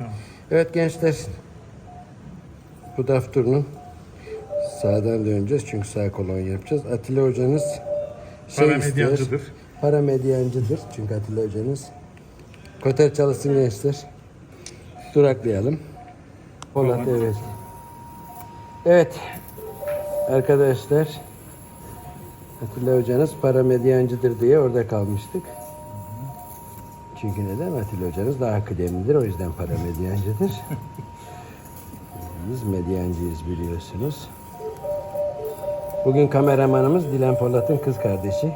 Tamam. Evet gençler. Bu dafturunu sağdan döneceğiz çünkü sağ kolon yapacağız. Atilla hocanız şey Paramedyancıdır. ister. Paramedyancıdır çünkü Atilla hocanız. Koter çalışsın gençler. Duraklayalım. Polat Tamam. evet. Evet. Arkadaşlar Atilla hocanız paramedyancıdır diye orada kalmıştık. Çünkü neden? Atilla hocanız daha kıdemlidir. O yüzden paramedyancıdır. Biz medyancıyız biliyorsunuz. Bugün kameramanımız Dilan Polat'ın kız kardeşi.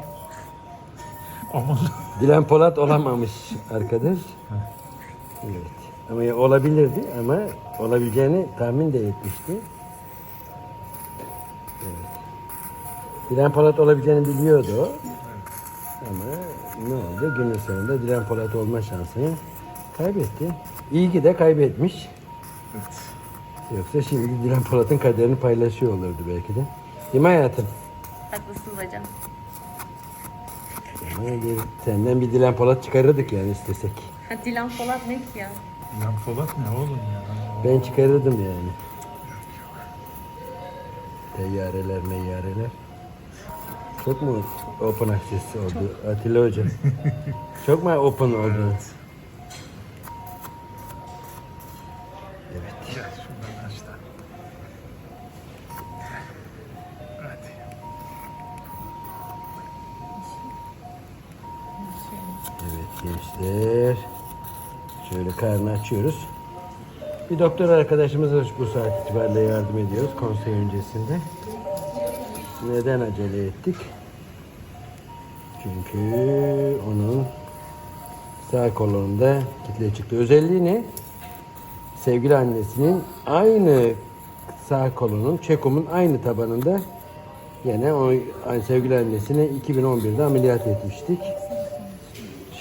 Aman. Dilan Polat olamamış arkadaş. Evet. Ama ya olabilirdi ama olabileceğini tahmin de etmişti. Evet. Dilan Polat olabileceğini biliyordu. Ama ne oldu? Günün sonunda Dilan Polat olma şansını kaybetti. İyi ki de kaybetmiş. Evet. Yoksa şimdi Dilan Polat'ın kaderini paylaşıyor olurdu belki de. Değil mi hayatım? Haklısınız hocam. Bir, senden bir Dilan Polat çıkarırdık yani istesek. Ha, Dilan Polat ne ki ya? Lan Polat ne oğlum ya? Ben çıkarırdım yani. Teyyareler meyyareler. Çok mu open access oldu Atilla Hocam? Çok mu open oldu? Gel şuradan aç da. Hadi. Evet gençler. Şöyle karnı açıyoruz. Bir doktor arkadaşımıza bu saat itibariyle yardım ediyoruz konsey öncesinde. Neden acele ettik? Çünkü onun sağ kolonunda kitle çıktı. Özelliği ne? Sevgili annesinin aynı sağ kolonun, çekumun aynı tabanında yine o sevgili annesini 2011'de ameliyat etmiştik.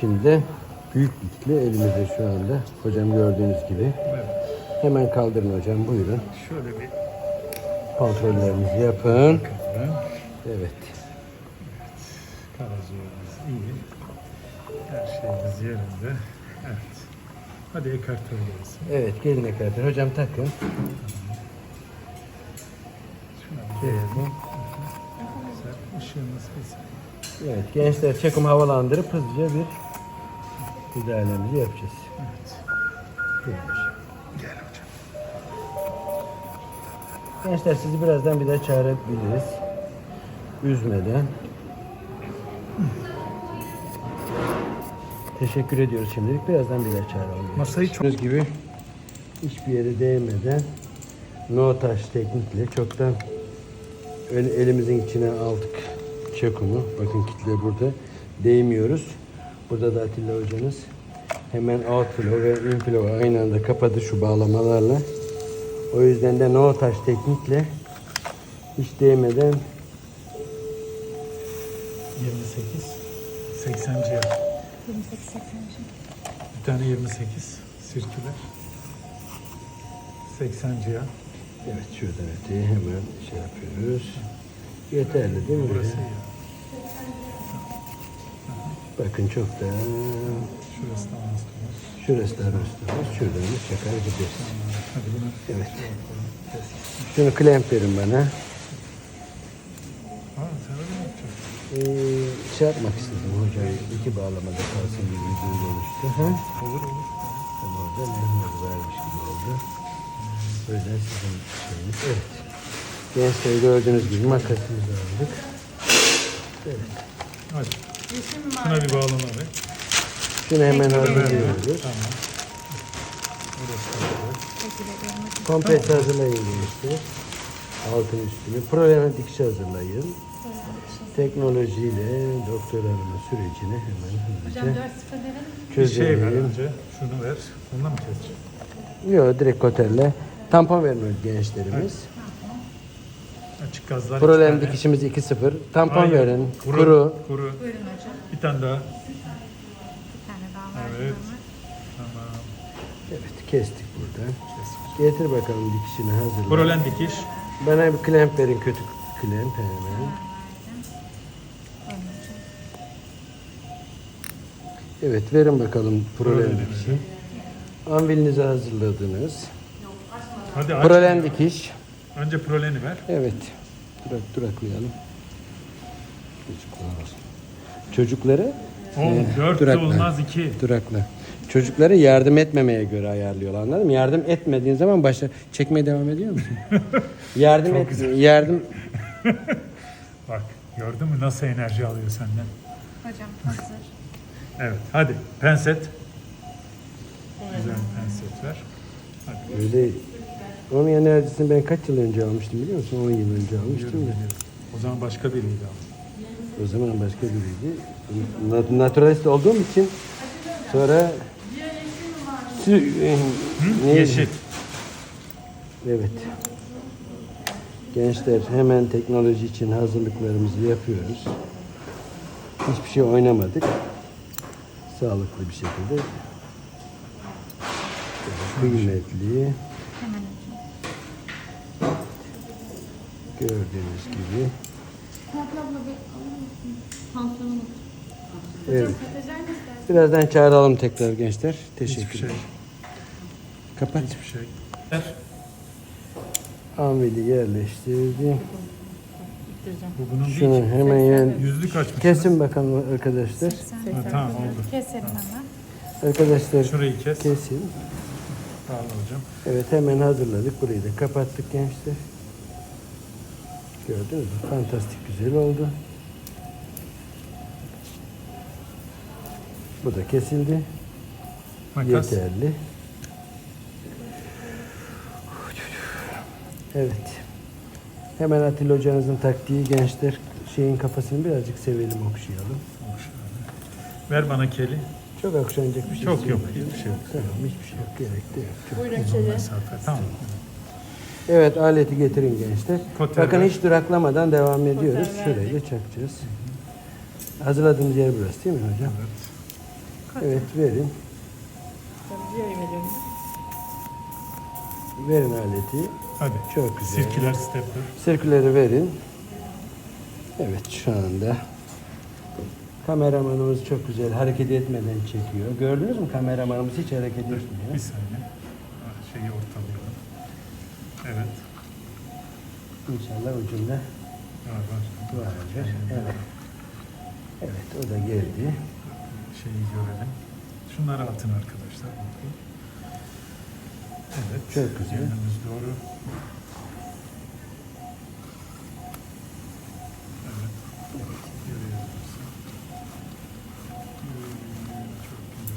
Şimdi de büyük bir kitle elimizde şu anda. Hocam gördüğünüz gibi. Evet. Hemen kaldırın hocam buyurun. Şöyle bir Kontrollerinizi yapın. Evet. Karaciğerimiz iyi. Her şeyimiz yerinde. Evet. Hadi ekartör gelsin. Evet gelin ekranlar. Hocam takın. Güzel ışığımız güzel. Evet gençler çekim havalandırıp hızlıca bir müdahalemizi yapacağız. Evet. Buyurun Gençler sizi birazdan bir daha çağırabiliriz. Üzmeden. Teşekkür ediyoruz şimdilik. Birazdan bir daha çağıralım. Masayı çok- gibi hiçbir yere değmeden no taş teknikle çoktan elimizin içine aldık çakunu. Bakın kitle burada. Değmiyoruz. Burada da Atilla hocanız hemen outflow ve inflow aynı anda kapadı şu bağlamalarla. O yüzden de no taş teknikle hiç değmeden 28. 80 ciğer. 28 80 Bir tane 28 sirküler. 80 ciğer. evet şuradan öteye hemen şey yapıyoruz. Yeterli değil mi? Burası ya. Bakın çok da Şurası da şurası da rostumuz. Şuradan da çakar bunu Evet. Şunu klemp verin bana. Ee, şey yapmak istedim hocam. İki bağlamada kalsın gibi bir duygu oluştu. Ha? Olur olur. Ama orada memnun vermiş gibi oldu. O yüzden sizin şeyiniz. Evet. Gençler gördüğünüz gibi makasımızı aldık. Evet. Hadi. Şuna bir bağlama ver. Şunu hemen hazırlıyoruz. Tamam. Var. Kompres hazırlayın gençler. Altın üstünü. Probleme dikiş hazırlayın. Teknolojiyle doktor arama sürecini hemen hızlıca Hocam 4 0 verelim. Bir şey ver çözelim. önce. Şunu ver. Bununla mı keseceğim? Yok direkt kotelle. Tampon vermiyor gençlerimiz. Açık gazlar. Problem iki dikişimiz 2-0. Tampon Hayır, verin. Kuru. Kuru. Kuru. Buyurun hocam. Bir tane daha. Bir tane daha var. Evet. Tamam. Evet kestik buradan. Kes. Getir bakalım dikişini hazırla. Prolen dikiş. Bana bir klemp verin kötü klemp hemen. Evet verin bakalım Problem dikişi. Anvilinizi hazırladınız. Hadi aç. Prolen dikiş. Önce proleni ver. Evet. Durak, duraklayalım. Çocuklar. Çocukları Oğlum Ee, dört durakla. olmaz iki. durakla. Çocukları yardım etmemeye göre ayarlıyorlar anladın mı? Yardım etmediğin zaman başla çekmeye devam ediyor musun? yardım et, yardım Bak gördün mü nasıl enerji alıyor senden. Hocam hazır. Evet hadi penset. Güzel penset ver. Hadi. öyle onun enerjisini ben kaç yıl önce almıştım biliyor musun? 10 yıl önce almıştım ya. biliyorum. O zaman başka biriydi ama. O zaman başka biriydi. Na- Naturalist olduğum için sonra Sü- neydi? Yeşil. Evet. Gençler hemen teknoloji için hazırlıklarımızı yapıyoruz. Hiçbir şey oynamadık. Sağlıklı bir şekilde. Kıymetli. Hemen hocam. Gördüğünüz gibi. Evet. Birazdan çağıralım tekrar gençler. Hiçbir Teşekkür şey. ederim. Kapat. Hiçbir şey. Ameli yerleştirdim. Bu bunun Şunu değil. hemen yen... Yüzlük açmışsınız. Kesin bakalım arkadaşlar. Ha, tamam oldu. Keselim hemen. Arkadaşlar Şurayı kes. kesin. Sağ olun hocam. Evet hemen hazırladık. Burayı da kapattık gençler. Gördünüz mü? Fantastik güzel oldu. Bu da kesildi. Makas. Yeterli. Evet. Hemen Atilla hocanızın taktiği gençler şeyin kafasını birazcık sevelim okşayalım. Ver bana keli. Çok okşanacak bir şey Çok yok. Hiçbir şey yok. Tamam hiçbir şey yok. Gerek de yok. Çok- Uzun mesafe. Tamam. Evet aleti getirin gençler. Koter Bakın hiç duraklamadan devam ediyoruz. Şurayı da çakacağız. Hazırladığımız yer burası değil mi hocam? Evet verin. Verin aleti. Hadi. Çok güzel. Sirküler stepper. Sirküleri verin. Evet şu anda kameramanımız çok güzel hareket etmeden çekiyor. Gördünüz mü kameramanımız hiç hareket etmiyor. Bir saniye. Şeyi ortalıyorum. Evet. İnşallah ucunda Var var. vardır. Evet. Evet o da geldi. Şeyi görelim. Şunları atın arkadaşlar. Bakın. Evet. Çok güzel. Yönümüz doğru. Evet.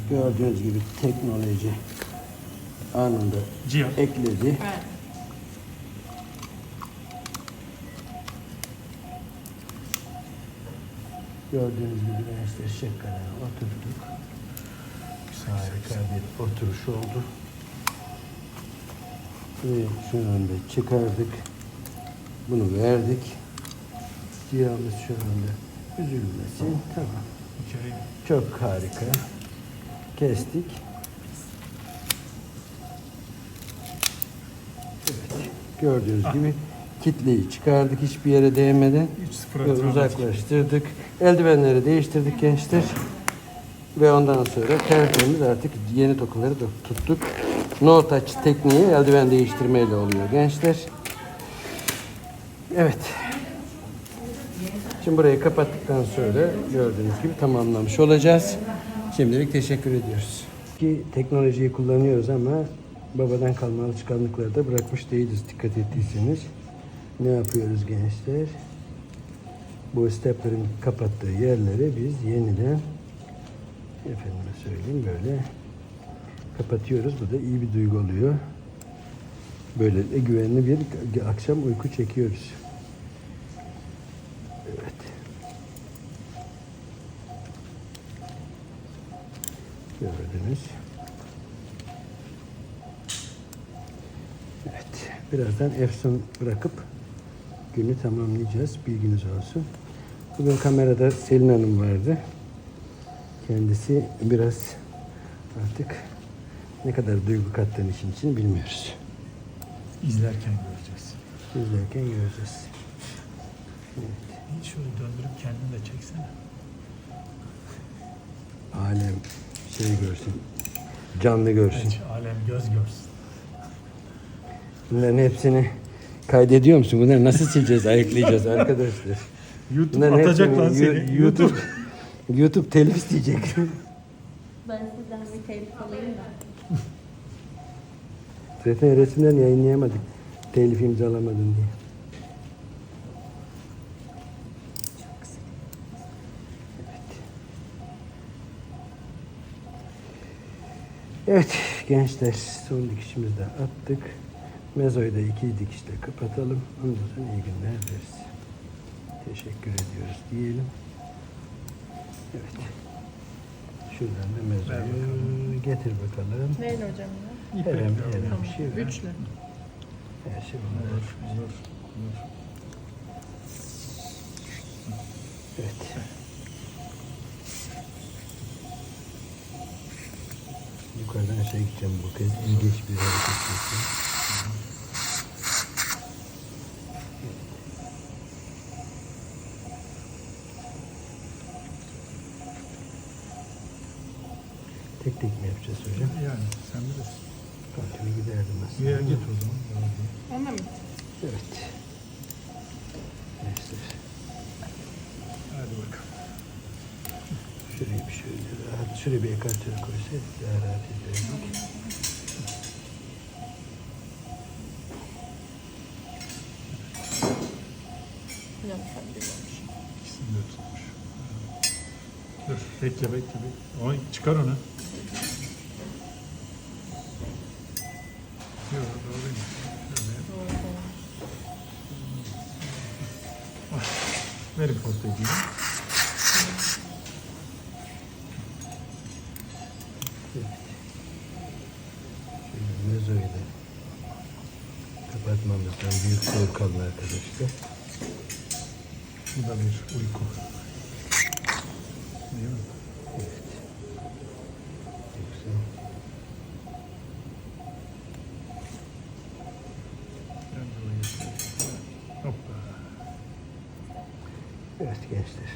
Görüyoruz. Gördüğünüz gibi teknoloji anında Cihan. ekledi. Gördüğünüz gibi gençler şıkkana oturduk. Harika bir oturuş oldu. Ve şu anda çıkardık. Bunu verdik. Cihamız şu anda üzülmesin. Tamam. Çok harika. Kestik. Evet. Gördüğünüz Ah. gibi kitleyi çıkardık hiçbir yere değmeden. Travmatik. uzaklaştırdık. Eldivenleri değiştirdik gençler. Ve ondan sonra tertemiz artık yeni tokaları da tuttuk. No touch tekniği eldiven değiştirmeyle oluyor gençler. Evet. Şimdi burayı kapattıktan sonra gördüğünüz gibi tamamlamış olacağız. Şimdilik teşekkür ediyoruz. Ki teknolojiyi kullanıyoruz ama babadan kalma alışkanlıkları da bırakmış değiliz dikkat ettiyseniz. Ne yapıyoruz gençler? Bu steplerin kapattığı yerleri biz yeniden efendime söyleyeyim böyle kapatıyoruz. Bu da iyi bir duygu oluyor. Böylelikle güvenli bir akşam uyku çekiyoruz. Evet. Gördünüz. Evet. Birazdan Efsun bırakıp günü tamamlayacağız. Bilginiz olsun. Bugün kamerada Selin Hanım vardı. Kendisi biraz artık ne kadar duygu kattığını işin için bilmiyoruz. İzlerken göreceğiz. İzlerken göreceğiz. Hiç şöyle döndürüp kendini de çeksene. Alem şey görsün. canlı görsün. Hiç alem göz görsün. Bunların hepsini kaydediyor musun? Bunları nasıl sileceğiz, ayıklayacağız arkadaşlar? YouTube Bunların atacak hepsini lan seni. Yu- YouTube YouTube telif isteyecek. Ben sizden bir telif alayım da. Zaten resimlerini yayınlayamadık. Telif imzalamadın diye. Evet gençler son dikişimizi de attık. Mezoyu da iki dikişle kapatalım. Ondan sonra iyi günler deriz. Teşekkür ediyoruz diyelim. Evet. Şuradan da mezoyu getir bakalım. Neyle hocam ya? İpek Herhangi bir şey var. Üçlü. Her şey var. Olur, olur, olur. Evet. Yukarıdan aşağı gideceğim bu kez. İlginç bir hareket yapacağım. Tek tek mi yapacağız hocam? Yani sen bilirsin. Kontinu giderdim aslında. Ya git o zaman. Ona mı? Evet. Neyse. Hadi bakalım. Şurayı bir şöyle rahat, şuraya bir ekartör koysaydık daha rahat ederdik. İkisini de tutmuş. Dur, bekle, bekle, bekle. Oy, çıkar onu. Verin portekini. Şimdi mezoyu da kapatmamızdan büyük soğuk alın arkadaşlar. Bu da bir uyku. Değil mi? Evet. Yoksa Ben de uyuyayım. Hoppa. evet gençler.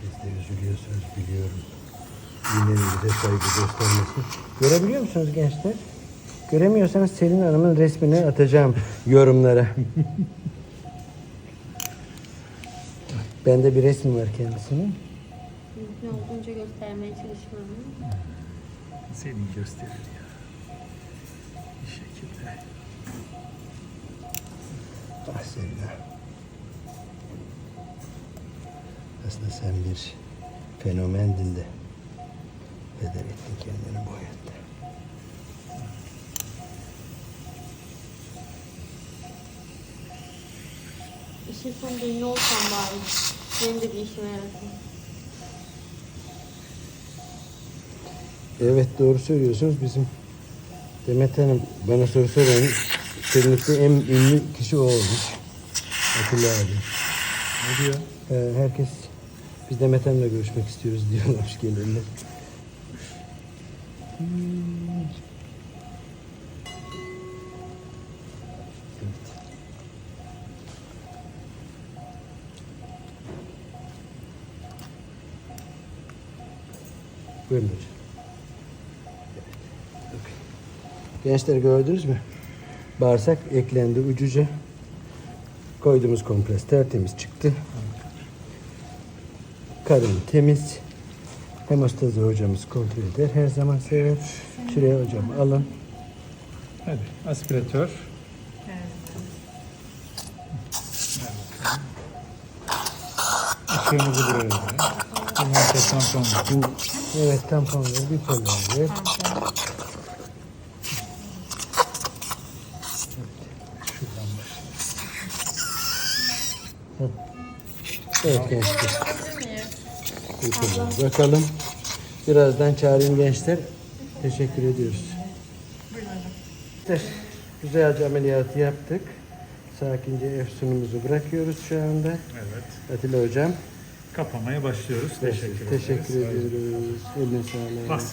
Siz de üzülüyorsunuz biliyorum. Yine bize saygı göstermesi. Görebiliyor musunuz gençler? Göremiyorsanız Selin Hanım'ın resmini atacağım yorumlara. Bende bir resmi var kendisinin. Mümkün olduğunca göstermeye çalışıyorum. Seni gösterir ya. Bir şekilde. Ah Selina. Aslında sen bir fenomendin de heder ettin kendini bu hayatta. İşin sonunda ünlü olsam bari. Benim de bir işime yarasın. Evet doğru söylüyorsunuz. Bizim Demet Hanım bana soru soran klinikte en ünlü kişi o olmuş. Atilla abi. Ne diyor? Ee, herkes biz Demet Hanım'la görüşmek istiyoruz diyorlarmış gelirler. Buyurun hocam. Gençler gördünüz mü? Bağırsak eklendi ucuca. Koyduğumuz kompres tertemiz çıktı. Karın temiz. Hemostazı hocamız kontrol eder. Her zaman sever. Şuraya hocam alın. Hadi aspiratör. Işığımızı buraya verelim. Bundan sonra tampon. Şimdi, evet tamponları bir kolye ver. Şuradan başlayalım. Evet gençler. Kolye bakalım. Birazdan çağırayım gençler. Teşekkür ediyoruz. Güzelce ameliyatı yaptık. Sakince efsunumuzu bırakıyoruz şu anda. Evet. Atilla hocam. Kapamaya başlıyoruz. Teşekkür ederiz. Teşekkür ediyoruz. Eline sağlık. Bas.